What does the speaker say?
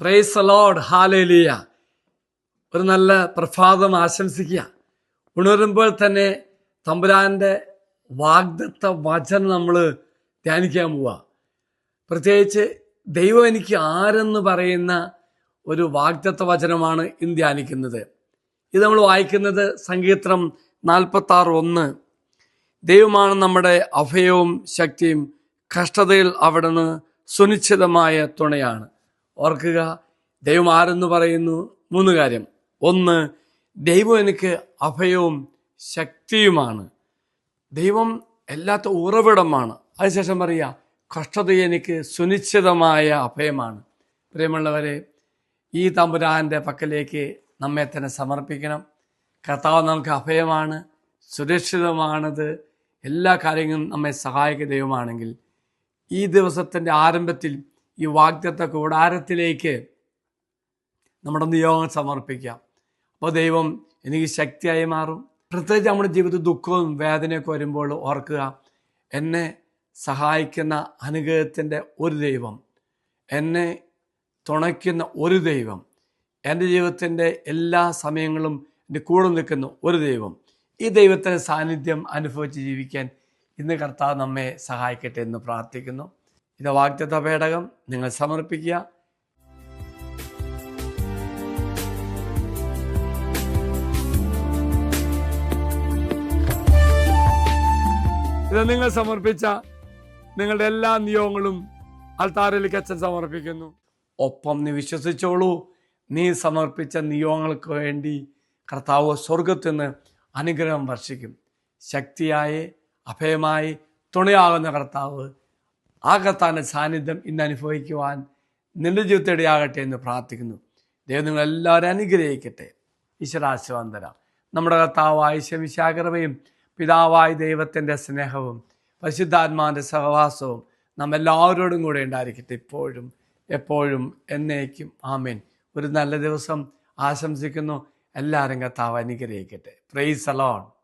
Price allowed hallelujah ഒരു നല്ല പ്രഭാതം ആശംസിക്കുക. ഉണരുമ്പോൾ തന്നെ തമ്പുരാന്റെ വാഗ്ദത്ത വചനം നമ്മൾ ധ്യാനിക്കാൻ പോവുക പ്രത്യേകിച്ച് ദൈവം എനിക്ക് ആരെന്ന് പറയുന്ന ഒരു വാഗ്ദത്ത വചനമാണ് ഇന്ന് ധ്യാനിക്കുന്നത്. ഇത് നമ്മൾ വായിക്കുന്നത് സങ്കീർത്തനം നാൽപ്പത്തി ആറ് ഒന്ന് ദൈവമാണ് നമ്മുടെ അഭയവും ശക്തിയും കഷ്ടതയിൽ അവിടുന്ന് സുനിശ്ചിതമായ തുണയാണ്. ഓർക്കുക ദൈവം ആരെന്ന് പറയുന്നു? മൂന്ന് കാര്യം. ഒന്ന് ദൈവം എനിക്ക് അഭയവും ശക്തിയുമാണ്. ദൈവം എല്ലാത്ത ഉറവിടമാണ്. അതിനുശേഷം പറയുക കഷ്ടത എനിക്ക് സുനിശ്ചിതമായ അഭയമാണ്. പ്രിയമുള്ളവരെ ഈ തമ്പുരാന്റെ പക്കലേക്ക് നമ്മെ തന്നെ സമർപ്പിക്കണം. കർത്താവ് നമുക്ക് അഭയമാണ് സുരക്ഷിതമാണത്. എല്ലാ കാര്യങ്ങളും നമ്മെ സഹായിക്കുന്ന ദൈവമാണെങ്കിൽ ഈ ദിവസത്തിന്റെ ആരംഭത്തിൽ ഈ വാഗ്ദത്ത കൂടാരത്തിലേക്ക് നമ്മുടെ നിയോഗം സമർപ്പിക്കാം. അപ്പോൾ ദൈവം എനിക്ക് ശക്തിയായി മാറും. പ്രത്യേകിച്ച് നമ്മുടെ ജീവിതത്തിൽ ദുഃഖവും വേദനയൊക്കെ വരുമ്പോൾ ഓർക്കുക എന്നെ സഹായിക്കുന്ന അനുഗ്രഹത്തിന്റെ ഒരു ദൈവം എന്നെ തുണയ്ക്കുന്ന ഒരു ദൈവം എന്റെ ജീവിതത്തിന്റെ എല്ലാ സമയങ്ങളും എന്റെ കൂടെ നിൽക്കുന്ന ഒരു ദൈവം ഈ ദൈവത്തിന്റെ സാന്നിധ്യം അനുഭവിച്ച് ജീവിക്കാൻ ഇന്ന് കർത്താവ് നമ്മെ സഹായിക്കട്ടെ എന്ന് പ്രാർത്ഥിക്കുന്നു. ഇത് വാഗ്ദത്ത പേടകം നിങ്ങൾ സമർപ്പിക്കുക. ഇത് നിങ്ങൾ സമർപ്പിച്ച നിങ്ങളുടെ എല്ലാ നിയോഗങ്ങളും അൽത്താറിലേക്ക് അച്ഛൻ സമർപ്പിക്കുന്നു. ഒപ്പം നീ വിശ്വസിച്ചോളൂ. നീ സമർപ്പിച്ച നിയോഗങ്ങൾക്ക് വേണ്ടി കർത്താവ് സ്വർഗത്തിൽ നിന്ന് അനുഗ്രഹം വർഷിക്കും. ശക്തിയായി അഭയമായി തുണയാകുന്ന കർത്താവ് ആ കർത്താവിന്റെ സാന്നിധ്യം ഇന്ന് അനുഭവിക്കുവാൻ നിന്റെ ജീവിതത്തിടയാകട്ടെ എന്ന് പ്രാർത്ഥിക്കുന്നു. ദൈവം നിങ്ങളെല്ലാവരും അനുഗ്രഹിക്കട്ടെ. ഈശ്വരാശിവന്തരം നമ്മുടെ കർത്താവായ ശമിശാകരവയും പിതാവായ ദൈവത്തിന്റെ സ്നേഹവും പരിശുദ്ധാത്മാവിന്റെ സഹവാസവും നമ്മെല്ലാവരോടും കൂടെ ഉണ്ടായിരിക്കട്ടെ ഇപ്പോഴും എപ്പോഴും എന്നേക്കും. ആമേൻ. ഒരു നല്ല ദിവസം ആശംസിക്കുന്നു. എല്ലാവരും കർത്താവ് അനുഗ്രഹിക്കട്ടെ. Price alone